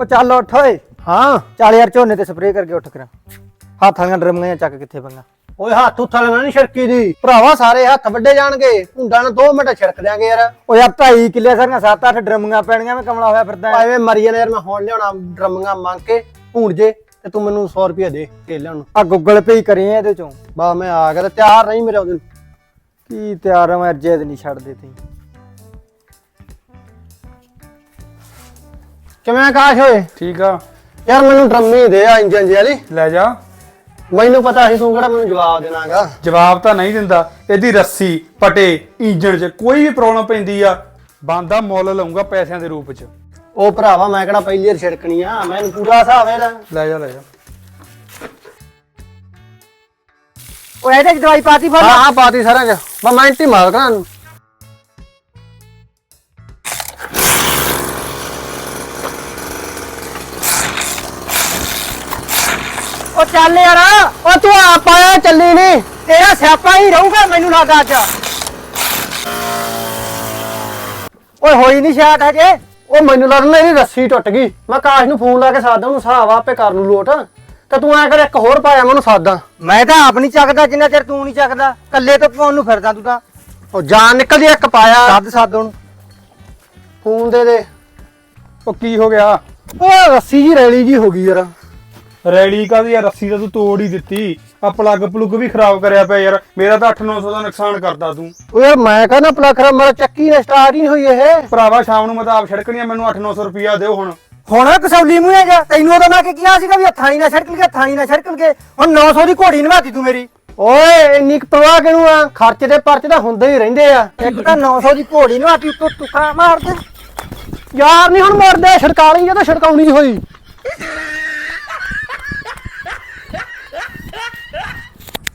ਉਹ ਚੱਲ ਉੱਠ ਓਏ। ਹਾਂ। ਚੱਲ ਯਾਰ ਝੋਨੇ ਤੇ ਸਪਰੇਅ ਕਰਕੇ ਉੱਠ ਕਰਾਂ। ਹੱਥ ਵਾਲੀਆਂ ਡਰਮੀਆਂ ਚੱਕ ਕਿੱਥੇ ਪੰਗਾ ਓਏ ਹੱਥ ਉੱਥਾ ਲੈਣਾ ਨਹੀਂ ਛਿੜਕੀ ਦੀ। ਭਰਾਵਾ ਸਾਰੇ ਹੱਥ ਵੱਡੇ ਜਾਣਗੇ। ਹੁੰਡਾ ਨੂੰ 2 ਮਿੰਟ ਛਿੜਕ ਦਿਆਂਗੇ ਯਾਰ। ਉਹ ਯਾਰ ਢਾਈ ਕਿੱਲੇ ਸਾਰੀਆਂ 7-8 ਡਰਮੀਆਂ ਪੈਣੀਆਂ ਮੈਂ ਕਮਲਾ ਹੋਇਆ ਫਿਰਦਾ। ਐਵੇਂ ਮਰੀ ਜਾਣੇ ਯਾਰ ਮੈਂ ਹੁਣ ਲਿਆਉਣਾ ਡਰਮੀਆਂ ਮੰਗ ਕੇ। ਭੂੰਡ ਜੇ ਤੇ ਤੂੰ ਮੈਨੂੰ 100 ਰੁਪਏ ਦੇ ਕੇਲਿਆਂ ਨੂੰ। ਆ ਗੂਗਲ ਪੇ ਹੀ ਕਰੀ ਇਹਦੇ ਚੋਂ। ਬਾ ਮੈਂ ਆ ਗਿਆ ਤਿਆਰ ਨਹੀਂ ਮੇਰੇ ਉਹਦੇ ਕੀ ਤਿਆਰ ਮੈਂ ਅਰਜੇ ਨਹੀਂ ਛੱਡਦੇ ਤੀ ਕਿਵੇਂ ਆਕਾਸ਼ ਹੋਏ ਠੀਕ ਆ। ਯਾਰ ਮੈਨੂੰ ਡਰਮੀ ਦੇ ਆ ਇੰਜਨ ਜੇ ਵਾਲੀ। ਲੈ ਜਾ। ਮੈਨੂੰ ਪਤਾ ਸੀ ਤੂੰ ਕਿਹੜਾ ਮੈਨੂੰ ਜਵਾਬ ਦੇਣਾਗਾ। ਜਵਾਬ ਤਾਂ ਨਹੀਂ ਦਿੰਦਾ। ਇਹਦੀ ਰੱਸੀ ਪਟੇ ਇੰਜਣ 'ਚ ਕੋਈ ਵੀ ਪ੍ਰੋਬਲਮ ਪੈਂਦੀ ਆ ਬੰਦਾ ਮੁੱਲ ਲਊਗਾ ਪੈਸਿਆਂ ਦੇ ਰੂਪ 'ਚ। ਉਹ ਭਰਾਵਾ ਮੈਂ ਕਿਹੜਾ ਪਹਿਲੀ ਵਾਰ ਛਿੜਕਣੀ ਆ? ਮੈਨੂੰ ਪੂਰਾ ਹਿਸਾਬ ਹੈ ਇਹਦਾ। ਲੈ ਜਾ ਲੈ ਜਾ। ਉਹ ਇਹਦੇ ਚ ਦਵਾਈ ਪਾਤੀ ਫਿਰ ਹਾਂ ਪਾਤੀ ਸਾਰਾ ਚ। ਮੈਂ ਮਿੰਟ ਹੀ ਮਾਰ ਕਰਾਂ ਉਹ ਚੱਲ ਯਾਰ ਉਹ ਤੂੰ ਆ ਪਾਇਆ ਚੱਲੀ ਨਹੀਂ ਤੇਰਾ ਸਿਆਪਾ ਹੀ ਰਹੂਗਾ ਮੈਨੂੰ ਲੱਗਾ ਅੱਜ। ਓਏ ਹੋਈ ਨਹੀਂ ਸ਼ਾਟ ਹਜੇ। ਉਹ ਮੈਨੂੰ ਲੱਗਦਾ ਇਹਦੀ ਰੱਸੀ ਟੁੱਟ ਗਈ। ਮੈਂ ਕਾਸ਼ ਨੂੰ ਫੋਨ ਲਾ ਕੇ ਸਾਦਾ ਉਹਨੂੰ ਹਿਸਾਬ ਆਪੇ ਕਰ ਲੂ ਲੋਟ। ਤੇ ਤੂੰ ਐ ਕਰ ਇੱਕ ਹੋਰ ਪਾਇਆ ਮੈਂ ਉਹਨੂੰ ਸਾਦਾ। ਮੈਂ ਤਾਂ ਆਪ ਨਹੀਂ ਚੱਕਦਾ ਜਿੰਨਾ ਚਿਰ ਤੂੰ ਨਹੀਂ ਚੱਕਦਾ। ਕੱਲੇ ਤੋਂ ਪਾਉਣ ਨੂੰ ਫਿਰਦਾ ਤੂੰ ਤਾਂ। ਉਹ ਜਾਨ ਨਿਕਲਦੀ ਇੱਕ ਪਾਇਆ। ਸੱਦ ਸੱਦ ਉਹਨੂੰ। ਫੋਨ ਦੇ ਦੇ। ਉਹ ਕੀ ਹੋ ਗਿਆ? ਉਹ ਰੱਸੀ ਜੀ ਰੈਲੀ ਜੀ ਹੋ ਗਈ ਯਾਰ। ਰੈਲੀ ਕਾਦੀ ਆ? ਰੱਸੀ ਤਾਂ ਤੂੰ ਤੋੜ ਹੀ ਦਿੱਤੀ। ਆ ਪਲੱਗ ਪਲੁੱਗ ਵੀ ਖਰਾਬ ਕਰਿਆ ਪਿਆ ਯਾਰ। ਮੇਰਾ ਤਾਂ 8-900 ਦਾ ਨੁਕਸਾਨ ਕਰਦਾ ਤੂੰ। ਉਹ ਯਾਰ ਮੈਂ ਕਹਿੰਦਾ ਪਲਖਰਾ ਮੇਰਾ ਚੱਕੀ ਨੇ ਸਟਾਰਟ ਹੀ ਨਹੀਂ ਹੋਈ ਇਹ। ਭਰਾਵਾ ਸ਼ਾਮ ਨੂੰ ਮੈਂ ਤਾਂ ਆਪ ਛੜਕਣੀ ਆ। ਮੈਨੂੰ 8-900 ਰੁਪਿਆ ਦਿਓ ਹੁਣ। ਹੁਣ ਕਸੌਲੀ ਮੂੰਹੇ ਜਾ ਤੈਨੂੰ ਉਹਦਾ ਮੈਂ ਕੀ ਕਿਹਾ ਸੀਗਾ ਵੀ ਹੱਥਾਂ ਹੀ ਨਾ ਛੜਕਲ ਕੇ ਹੱਥਾਂ ਹੀ ਨਾ ਛੜਕਲ ਕੇ ਹੁਣ 900 ਦੀ ਘੋੜੀ ਨਵਾਤੀ ਤੂੰ ਮੇਰੀ। ਓਏ ਇੰਨੀ ਕੁ ਪਰਵਾਹ ਕਿਹਨੂੰ ਆ? ਖਰਚ ਦੇ ਪਰਚ ਤਾਂ ਹੁੰਦੇ ਹੀ ਰਹਿੰਦੇ ਆ। ਇੱਕ ਤਾਂ 900 ਦੀ ਘੋੜੀ ਨਵਾਤੀ ਉੱਤੋਂ ਤੁਕਾ ਮਾਰ ਦੇ। ਯਾਰ ਨਹੀਂ ਹੁਣ ਮਰਦੇ ਛੜਕਾ ਲਈ ਜਦੋਂ ਛੜਕਾਉਣੀ ਹੋਈ।